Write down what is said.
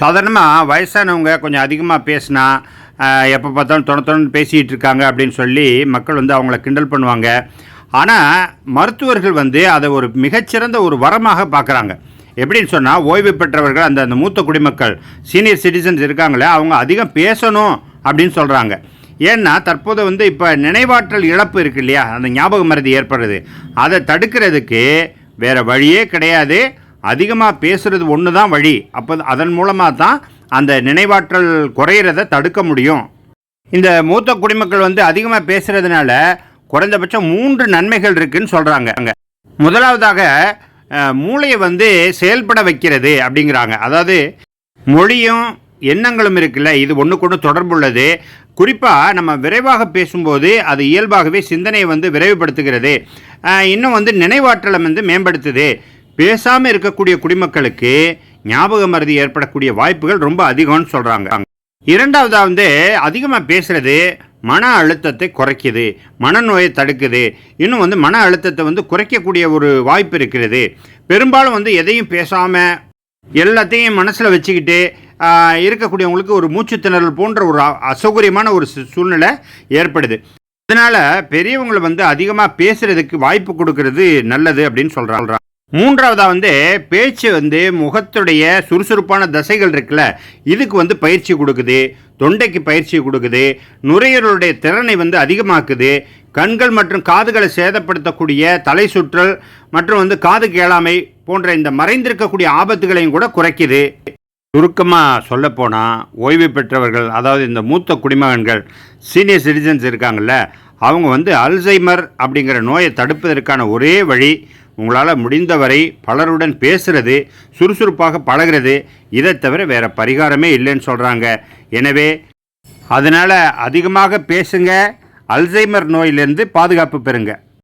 சாதாரணமாக வயசானவங்க கொஞ்சம் அதிகமாக பேசினா எப்போ பார்த்தாலும் தொண தொணன்னு பேசிகிட்டு இருக்காங்க அப்படின்னு சொல்லி மக்கள் வந்து அவங்கள கிண்டல் பண்ணுவாங்க. ஆனால் மருத்துவர்கள் வந்து அதை ஒரு மிகச்சிறந்த ஒரு வரமாக பார்க்குறாங்க. எப்படின்னு சொன்னால் ஓய்வு பெற்றவர்கள் அந்த அந்த மூத்த குடிமக்கள் சீனியர் சிட்டிசன்ஸ் இருக்காங்களே அவங்க அதிகம் பேசணும் அப்படின்னு சொல்கிறாங்க ஏன்னா தற்போது வந்து இப்போ நினைவாற்றல் இழப்பு இருக்கு இல்லையா? அந்த ஞாபக மருதி ஏற்படுறது அதை தடுக்கிறதுக்கு வேறு வழியே கிடையாது. அதிகமாக பேசுகிறது ஒன்று தான் வழி. அப்போ அதன் மூலமாக தான் அந்த நினைவாற்றல் குறையிறத தடுக்க முடியும். இந்த மூத்த குடிமக்கள் வந்து அதிகமாக பேசுகிறதுனால குறைந்தபட்சம் மூன்று நன்மைகள் இருக்குதுன்னு சொல்கிறாங்க அங்கே முதலாவதாக மூளையை வந்து செயல்பட வைக்கிறது அப்படிங்கிறாங்க. அதாவது மொழியும் எண்ணங்களும் இருக்குல்ல இது ஒன்றுக்கொன்று தொடர்புள்ளது. குறிப்பாக நம்ம விரைவாக பேசும்போது அது இயல்பாகவே சிந்தனையை வந்து விரைவுபடுத்துகிறது. இன்னும் வந்து நினைவாற்றலை வந்து மேம்படுத்துது. பேசாமல் இருக்கக்கூடிய குடிமக்களுக்கு ஞாபக மருதி ஏற்படக்கூடிய வாய்ப்புகள் ரொம்ப அதிகம்னு சொல்கிறாங்க இரண்டாவதாக வந்து அதிகமாக பேசுகிறது மன அழுத்தத்தை குறைக்குது மனநோயை தடுக்குது. இன்னும் வந்து மன அழுத்தத்தை வந்து குறைக்கக்கூடிய ஒரு வாய்ப்பு இருக்கிறது. பெரும்பாலும் வந்து எதையும் பேசாமல் எல்லாத்தையும் மனசில் வச்சுக்கிட்டு இருக்கக்கூடியவங்களுக்கு ஒரு மூச்சு திணறல் போன்ற ஒரு அ- அசௌகரியமான ஒரு சூழ்நிலை ஏற்படுது. அதனால் பெரியவங்களை வந்து அதிகமாக பேசுகிறதுக்கு வாய்ப்பு கொடுக்கறது நல்லது அப்படின்னு சொல்கிறாங்க மூன்றாவதாக வந்து பேச்சு வந்து முகத்துடைய சுறுசுறுப்பான தசைகள் இருக்குல்ல இதுக்கு வந்து பயிற்சி கொடுக்குது தொண்டைக்கு பயிற்சி கொடுக்குது நுரையீரலுடைய திறனை வந்து அதிகமாக்குது கண்கள் மற்றும் காதுகளை சேதப்படுத்தக்கூடிய தலை சுற்றல் மற்றும் வந்து காது கேளாமை போன்ற இந்த மறைந்திருக்கக்கூடிய ஆபத்துகளையும் கூட குறைக்குது. சுருக்கமாக சொல்லப்போனால் ஓய்வு பெற்றவர்கள் அதாவது இந்த மூத்த குடிமகன்கள் சீனியர் சிட்டிசன்ஸ் இருக்காங்கல்ல அவங்க வந்து அல்சைமர் அப்படிங்கிற நோயை தடுப்பதற்கான ஒரே வழி உங்களால் முடிந்தவரை பலருடன் பேசுறது சுறுசுறுப்பாக பழகிறது இதை தவிர வேற பரிகாரமே இல்லைன்னு சொல்கிறாங்க எனவே அதனால் அதிகமாக பேசுங்க. அல்சைமர் நோயிலிருந்து பாதுகாப்பு பெறுங்க.